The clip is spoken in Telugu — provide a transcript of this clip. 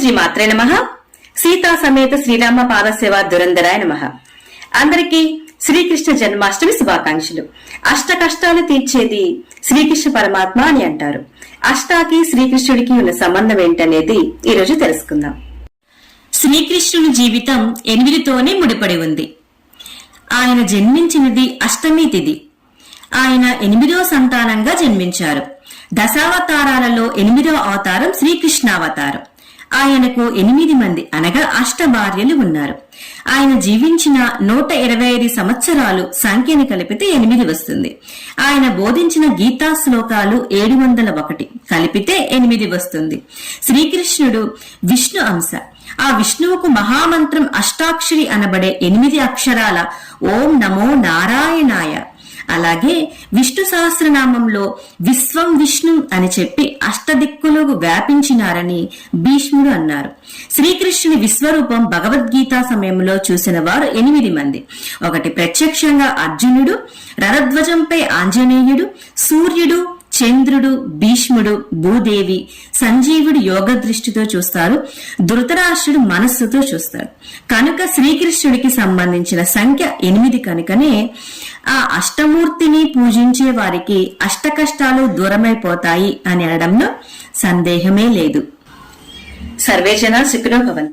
శ్రీ మాత్రే నమ. సీతా సమేత శ్రీరామ పాదసేవ దురంధరాయ నమ. అందరికీ శ్రీకృష్ణ జన్మాష్టమి శుభాకాంక్షలు. అష్ట కష్టాలు తీర్చేది శ్రీకృష్ణ పరమాత్మ అని అంటారు. అష్టాకి శ్రీకృష్ణుడికి ఉన్న సంబంధం ఏంటనేది ఈ రోజు తెలుసుకుందాం. శ్రీకృష్ణుని జీవితం ఎనిమిదితోనే ముడిపడి ఉంది. ఆయన జన్మించినది అష్టమి తిథి ఆయన ఎనిమిదో సంతానంగా జన్మించారు. దశావతారాలలో ఎనిమిదవ అవతారం శ్రీకృష్ణావతారం. ఆయనకు ఎనిమిది మంది అనగా అష్ట భార్యలు ఉన్నారు. ఆయన జీవించిన నూట ఇరవై ఐదు సంవత్సరాలు సంఖ్యని కలిపితే ఎనిమిది వస్తుంది. ఆయన బోధించిన గీతా శ్లోకాలు ఏడు వందల ఒకటి కలిపితే ఎనిమిది వస్తుంది. శ్రీకృష్ణుడు విష్ణు అంశ. ఆ విష్ణువుకు మహామంత్రం అష్టాక్షరి అనబడే ఎనిమిది అక్షరాల ఓం నమో నారాయణాయ అలాగే విష్ణు సహస్రనామంలో విశ్వం విష్ణు అని చెప్పి అష్టదిక్కులకు వ్యాపించినారని భీష్ముడు అన్నారు. శ్రీకృష్ణుని విశ్వరూపం భగవద్గీత సమయంలో చూసిన వారు ఎనిమిది మంది. ఒకటి ప్రత్యక్షంగా అర్జునుడు రథధ్వజంపై ఆంజనేయుడు సూర్యుడు చంద్రుడు భీష్ముడు భూదేవి సంజీవుడు యోగ దృష్టితో చూస్తారు ధృతరాష్ట్రుడు మనస్సుతో చూస్తాడు కనుక శ్రీకృష్ణుడికి సంబంధించిన సంఖ్య ఎనిమిది కనుకనే ఆ అష్టమూర్తిని పూజించే వారికి అష్ట కష్టాలు దూరమైపోతాయి అని అనడంలో సందేహమే లేదు. సర్వేజన సుఖినో భవంతు.